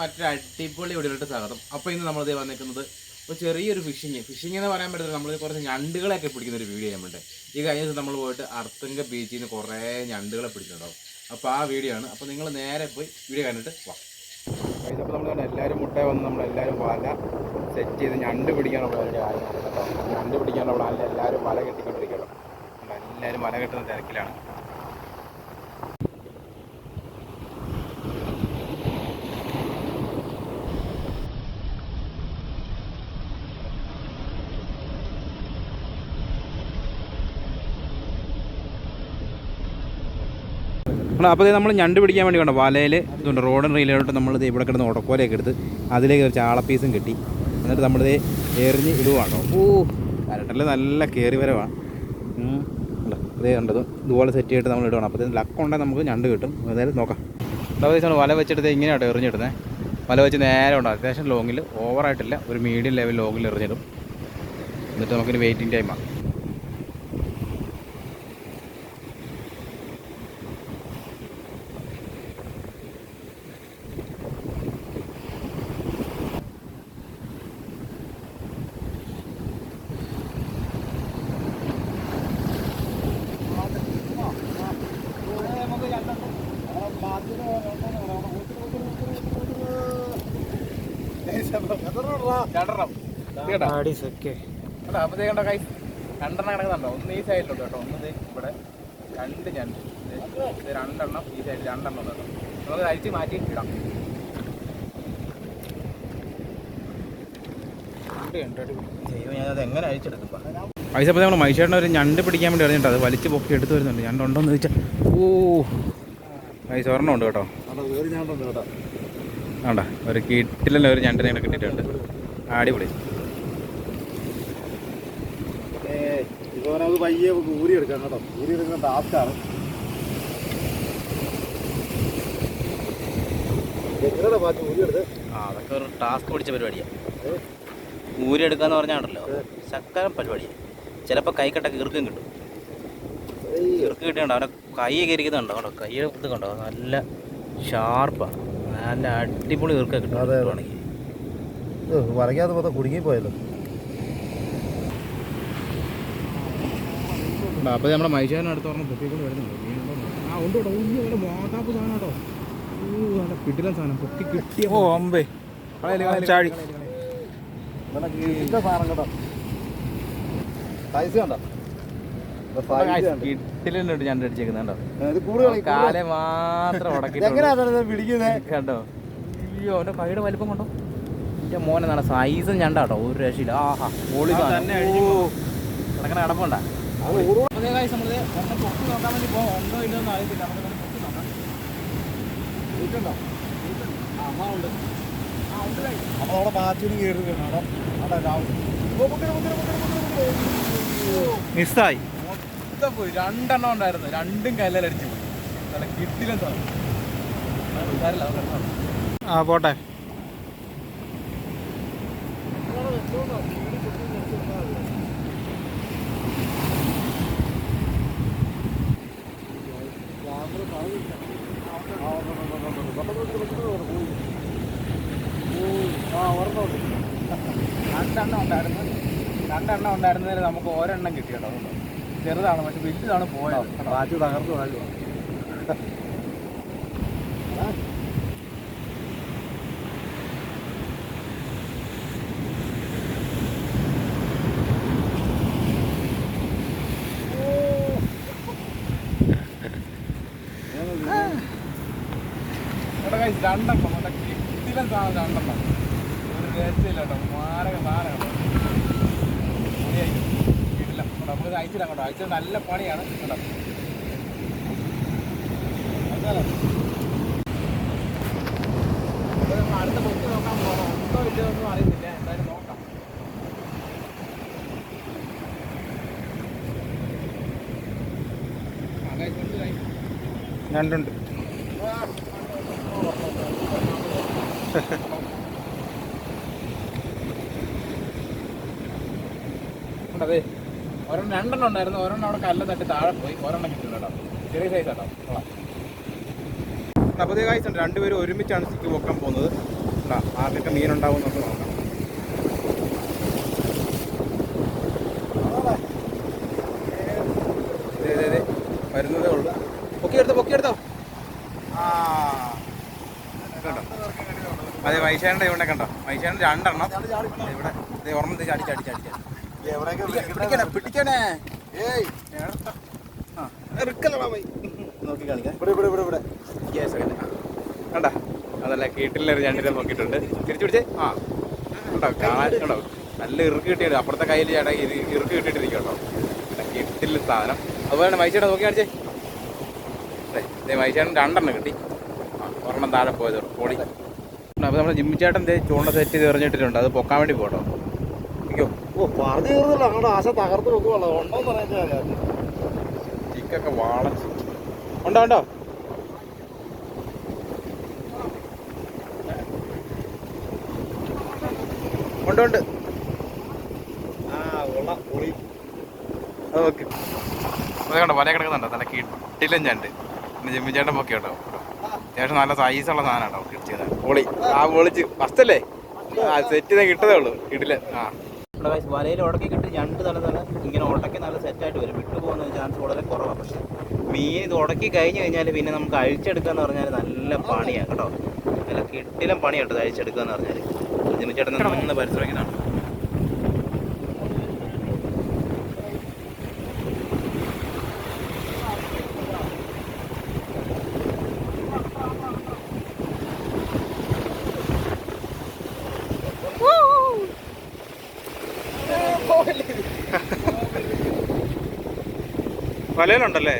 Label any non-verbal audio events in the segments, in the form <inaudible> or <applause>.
മറ്റൊരു അടിപൊളി വീഡിയോയിലോട്ട് സ്വാഗതം അപ്പോൾ ഇന്ന് നമ്മൾ വന്നിരിക്കുന്നത് ഒരു ചെറിയൊരു ഫിഷിങ് ഫിഷിംഗ് എന്ന് പറയാൻ പറ്റില്ല നമ്മൾ കുറച്ച് ഞണ്ടുകളെയൊക്കെ പിടിക്കുന്ന ഒരു വീഡിയോ ചെയ്യാൻ വേണ്ടി ഈ കഴിഞ്ഞ ദിവസം നമ്മൾ പോയിട്ട് അർത്തുങ്ക ബീച്ചിൽ നിന്ന് കുറേ ഞണ്ടുകളെ പിടിച്ചിട്ടുണ്ടാവും. അപ്പോൾ ആ വീഡിയോ ആണ്. അപ്പോൾ നിങ്ങൾ നേരെ പോയി വീഡിയോ കണ്ടിട്ട് വാ. അപ്പോൾ നമ്മൾ കണ്ട എല്ലാവരും മുട്ട വന്ന് നമ്മളെല്ലാവരും വല സെറ്റ് ചെയ്ത് ഞണ്ട് പിടിക്കാനുള്ള ഒരു കാര്യമാണ്. കേട്ടോ ഞണ്ട് പിടിക്കാനുള്ള എല്ലാവരും വല കെട്ടിക്കൊണ്ടിരിക്കുകയാണ്. എല്ലാവരും വല കെട്ടുന്ന തിരക്കിലാണ്. അപ്പോൾ നമ്മൾ ഞണ്ട് പിടിക്കാൻ വേണ്ടി വേണ്ട വലയിൽ ഇതുണ്ട് റോഡൻ റീലോട്ട് നമ്മൾ ഇത് ഇവിടെ കിടന്ന് ഉടക്കോലയൊക്കെ എടുത്ത് അതിലേക്ക് ഒരു ചാളപ്പീസും കിട്ടി. എന്നിട്ട് നമ്മളിത് എറിഞ്ഞ് ഇടുവാണോ ഓ കരട്ടൽ നല്ല കയറി വരവാണ്. കണ്ടോ? ഇതേ കണ്ടത് ഇതുപോലെ സെറ്റ് ചെയ്തിട്ട് നമ്മൾ ഇടുവാണ്. അപ്പോൾ ലക്ക് ഉണ്ടെങ്കിൽ നമുക്ക് ഞണ്ട് കിട്ടും. അതായത് നോക്കാം. നമ്മൾ വല വെച്ചെടുത്ത് ഇങ്ങനെയാട്ടോ എറിഞ്ഞിടുന്നത് വല വെച്ച് നേരെ ഉണ്ട് അത്യാവശ്യം ലോങ്ങിൽ ഓവറായിട്ടില്ല ഒരു മീഡിയം ലെവൽ ലോങ്ങിൽ എറിഞ്ഞിടും. എന്നിട്ട് നമുക്കൊരു വെയിറ്റിംഗ് ടൈമാണ് രണ്ടെണ്ണം കേട്ടോ കേട്ടോ അപ്പോൾ കണ്ടോ കൈ രണ്ടെണ്ണം കിടക്കുന്നുണ്ടോ ഒന്ന് ഈ സൈഡിലുണ്ട് കേട്ടോ ഒന്ന് ഇവിടെ രണ്ട് ഞാൻ രണ്ടെണ്ണം ഈ സൈഡിൽ രണ്ടെണ്ണം കേട്ടോ നമുക്ക് അഴിച്ച് മാറ്റി ഇടാം പൈസ അപ്പോൾ നമ്മൾ മൈശേട്ടനെ ഒരു ഞണ്ട് പിടിക്കാൻ വേണ്ടി അറിഞ്ഞിട്ട് അത് വലിച്ച് പൊക്കി എടുത്ത് വരുന്നുണ്ട്. ഞണ്ടുണ്ടോന്ന് ചോദിച്ചാൽ ഓ. പൈസ ഒരെണ്ണം ഉണ്ട് കേട്ടോ. വേണ്ട ഒരു കിട്ടിലല്ല ഒരു ഞണ്ടിനെ കിട്ടിയിട്ടുണ്ട്. അടിപൊളി. ഇപ്പൊ നമുക്ക് പയ്യെ ഊരി എടുക്കാം കേട്ടോ. ഊരി എടുക്കുന്ന ടാസ്ക്കാണ് ഊരി അതൊക്കെ ഒരു ടാസ്ക് പിടിച്ച പരിപാടിയാണ് ഊരെടുക്കാന്ന് പറഞ്ഞാണല്ലോ ശക്കരം പരിപാടിയാണ് ചിലപ്പോൾ കൈക്കട്ടൊക്കെ ഇറുക്കം കിട്ടും. ഇറുക്ക് കിട്ടിയുണ്ടോ അവനെ കൈ കയറിക്കുന്നുണ്ടോ കണ്ടോ കൈ ഇത് കണ്ടോ നല്ല ഷാർപ്പാണ് നല്ല അടിപൊളി ഈർക്ക കിട്ടും അതെ. വരയ്ക്കാതെ മൊത്തം കുടുങ്ങിപ്പോയല്ലോ. അപ്പോൾ നമ്മുടെ മൈശാന അടുത്ത് പറഞ്ഞ പൊക്കിക്കൊണ്ട് വരുന്നുണ്ട്. ആ ഉണ്ട് കേട്ടോ. ഉയ്യോ നല്ല മോട്ടാപ്പ് സാധനം കേട്ടോ. ഓ നല്ല കിട്ടില്ല സാധനം. പൊക്കി കിട്ടിയ ഓ അമ്പേ. ചാടി. സാധനം കേട്ടോ. സൈസ് കണ്ടോ? ഇത് size കണ്ടോ? ഞാൻ അടിച്ചേക്കുന്നുണ്ടോ കാലെ മാത്രം <laughs> ഉടക്കി ഉടക്കിട്ടുണ്ട് <laughs> കണ്ടോ? അയ്യോ അവന്റെ കൈയുടെ വലിപ്പം കണ്ടോ? എന്റെ മോനെ നല്ല സൈസും ഞണ്ടാട്ടോ ഒരു രക്ഷയില്ല. ആഹാ പൊളി ആ, സാധനം. തന്നെ ഓ, കിടക്കണ മുക്കിന്. മിസ്സായി. മൊത്തം പോയി. രണ്ടെണ്ണം ഉണ്ടായിരുന്നു. രണ്ടും കല്ലടിച്ച് പോയി. നല്ല കിട്ടില്ല. ആ പോട്ടെ. രണ്ടെണ്ണം ഉണ്ടായിരുന്നു. രണ്ടെണ്ണം ഉണ്ടായിരുന്നതിൽ നമുക്ക് ഒരെണ്ണം കിട്ടി കേട്ടോ. അതുകൊണ്ട് ചെറുതാണ് പക്ഷെ വലുതാണ് പോയത്. കേട്ടോ. തകർന്നു guys, രണ്ടെണ്ണം. മറ്റേ കിട്ടിലെ സാധനം രണ്ടെണ്ണം. ഒരു രക്ഷയില്ല കേട്ടോ. മാരക കേട്ടോ പൊളിയായി. കിട്ടില്ല കേട്ടോ, നമുക്ക് അയച്ചിടാം കേട്ടോ അയച്ചത് നല്ല പണിയാണ് കേട്ടോ അടുത്ത പൊക്കി നോക്കാൻ പോകണം ഉണ്ടോ ഇല്ലയോ ഒന്നും അറിയത്തില്ല. എന്തായാലും നോക്കാം. രണ്ടുണ്ട് അതെ ഒരെണ്ണം രണ്ടെണ്ണം ഉണ്ടായിരുന്നു. ഒരെണ്ണം അവിടെ കല്ല് തട്ടി താഴെ പോയി. ഒരെണ്ണം കിട്ടില്ല കേട്ടോ. ചെറിയ സൈസ് കേട്ടോ അപ്പൊ അപ്പോൾ കാഴ്ച ഉണ്ട് രണ്ടുപേരും ഒരുമിച്ചാണ് സിക്ക് പൊക്കാൻ പോകുന്നത്. ആർക്കൊക്കെ മീൻ ഉണ്ടാവും എന്നൊക്കെ നോക്കാം. വരുന്നതേ ഉള്ളൂ. പൊക്കിയെടുത്തോ പൊക്കിയെടുത്തോ ആ. കണ്ടോ? അതെ വൈശാന്റെ ഇവിടെ കണ്ടോ? വൈശാന്റെ രണ്ടെണ്ണം. ഇവിടെ. ദേ ഒരെണ്ണം ചാടി ചാടി ചാടി. പിടിക്കണേ പിടിക്കണേ. ഏയ്. നോക്കി കാണിക്കാം ഇവിടെ ഇവിടെ ഇവിടെ ഇവിടെ. ഗ്യാസ് കണ്ട അതല്ല കീട്ടിലൊരു രണ്ടിനെ നോക്കിയിട്ടുണ്ട്. തിരിച്ചു പിടിച്ചേ? ആ. കണ്ടോ കാണാൻ കണ്ടോ? നല്ല ഇറുക്ക് കിട്ടിയത് അപ്പുറത്തെ കയ്യിൽ ചേട്ടാ ഇത് ഇറുക്ക് കിട്ടിയിട്ടിരിക്കും കേട്ടോ. കീട്ടിൽ സാധനം. അതുപോലെ മൈച്ചേട്ടാ നോക്കി കാണിച്ചേ. ദേ മൈച്ചേട്ടൻ രണ്ടെണ്ണം കിട്ടി. ആ ഒരെണ്ണം താഴെ പോയത് പൊടി അപ്പോൾ നമ്മുടെ ജിമ്മിച്ചേട്ടൻ ചൂണ്ട സെറ്റ് ചെയ്ത് എറിഞ്ഞിട്ടിട്ടുണ്ട്. അത് പൊക്കാൻ വേണ്ടി പോട്ടോ. അയ്യോ. ഓ പറഞ്ഞു തീർന്നല്ലോ. അങ്ങോട്ട് ആശ തകർത്ത് വെക്കുവല്ലോ ഉണ്ടോന്ന് ചിക്കൊക്കെ വാളച്ച്. ഉണ്ടോ ഉണ്ടോ? ഉണ്ട് ഉണ്ട്? ആ പൊളി. അത് നോക്ക് അത് കണ്ടോ വല കിടക്കുന്നുണ്ടോ? നല്ല കിട്ടിലും ഞണ്ട്. പിന്നെ ജിമ്മി ചേട്ടൻ പൊക്കെ കേട്ടോ അത്യാവശ്യം നല്ല ഉള്ള സാധനം കേട്ടോ കിട്ടിയത് പൊളി. ആ പൊളിച്ച് ഫസ്റ്റ് അല്ലേ? ആ സെറ്റ് ഞാൻ കിട്ടതേ ഉള്ളൂ കിട്ടില്ല ആ. ഇവിടെ വലയിൽ ഉടക്കി കിട്ടി രണ്ട് തല തല ഇങ്ങനെ ഉടക്കി നല്ല സെറ്റായിട്ട് വരും. വിട്ടു പോകുന്ന ചാൻസ് വളരെ കുറവാണ് പക്ഷേ മീൻ ഇത് ഉടക്കി കഴിഞ്ഞ് കഴിഞ്ഞാൽ പിന്നെ നമുക്ക് അഴിച്ചെടുക്കുക എന്ന് പറഞ്ഞാൽ നല്ല പണിയാണ് കേട്ടോ? നല്ല കിട്ടിലും പണിയാണ് കേട്ടോ അഴിച്ചെടുക്കുക എന്ന് പറഞ്ഞാൽ ജിമിച്ചേട്ടൻ നിന്ന് പരിശ്രമിക്കുന്നതാണ് വലയിലുണ്ടല്ലേ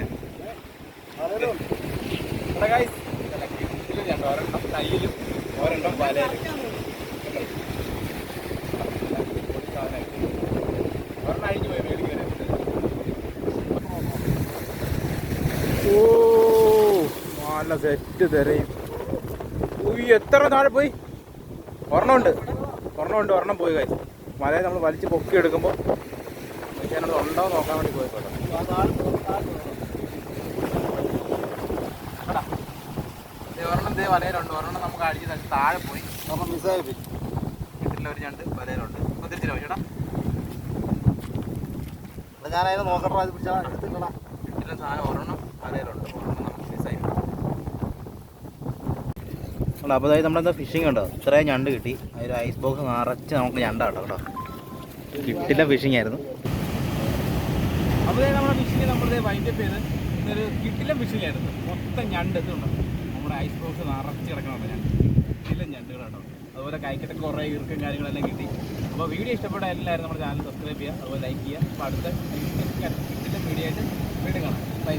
ഒരെണ്ണം കയ്യിലും ഒരെണ്ണം വലയിലും ഒരെണ്ണം അഴിഞ്ഞു പോയി മേടിക്കാൻ ഓ നല്ല സെറ്റ് തരയും. എത്ര താഴെ പോയി? ഒരെണ്ണമുണ്ട്. ഒരെണ്ണമുണ്ട് ഒരെണ്ണം പോയി കാര്യം മലയെ നമ്മൾ വലിച്ച് പൊക്കി എടുക്കുമ്പോൾ ഞാനത് ഉണ്ടോ നോക്കാൻ വേണ്ടി പോയി വലയിലുണ്ട്. ഒരെണ്ണം നമുക്ക് അടിച്ച് തട്ടി താഴെ പോയി. അപ്പം മിസ്സായി പോയി. വീട്ടിൽ ഒരു ഞണ്ട് വലയിലുണ്ട്. ഇപ്പൊ തിരിച്ചില്ല ചേട്ടാ ഞാൻ നോക്കട്ടോ അത് പിടിച്ചാ എടുത്തില്ലടാ. വീട്ടിലെ സാധനം ഒരെണ്ണം വലയിലുണ്ട്. ഒരെണ്ണം നമുക്ക് മിസ്സായി അപ്പോൾ അതായത് നമ്മളെന്താ ഫിഷിംഗ് ഉണ്ടോ? ഇത്രയും ഞണ്ട് കിട്ടി. അതിൽ ഐസ് ബോക്സ് നിറച്ച് നമുക്ക് ഞണ്ടാട്ടോ കേട്ടോ കിട്ടില്ല ഫിഷിംഗ് ആയിരുന്നു. അപ്പോൾ നമ്മുടെ ഫിഷിംഗ് നമ്മുടെ വൈൻഡപ്പ് ചെയ്ത് ഇന്നൊരു കിട്ടില്ല ഫിഷിംഗ് ആയിരുന്നു. മൊത്തം ഞണ്ട് ഇതുണ്ട്. നമ്മുടെ ഐസ് ബോക്സ് നിറച്ച് കിടക്കണം ഞാൻ. ഇല്ല ഞണ്ടുകൾ കേട്ടോ. അതുപോലെ കൈക്കട്ടൊക്കെ കുറേ ഈർക്കും കാര്യങ്ങളെല്ലാം കിട്ടി. അപ്പോൾ വീഡിയോ ഇഷ്ടപ്പെട്ട എല്ലാവരും നമ്മുടെ ചാനൽ സബ്സ്ക്രൈബ് ചെയ്യുക അതുപോലെ ലൈക്ക് ചെയ്യുക. അപ്പോൾ അടുത്ത വീഡിയോ ആയിട്ട് വീണ്ടും കാണാം. ബൈ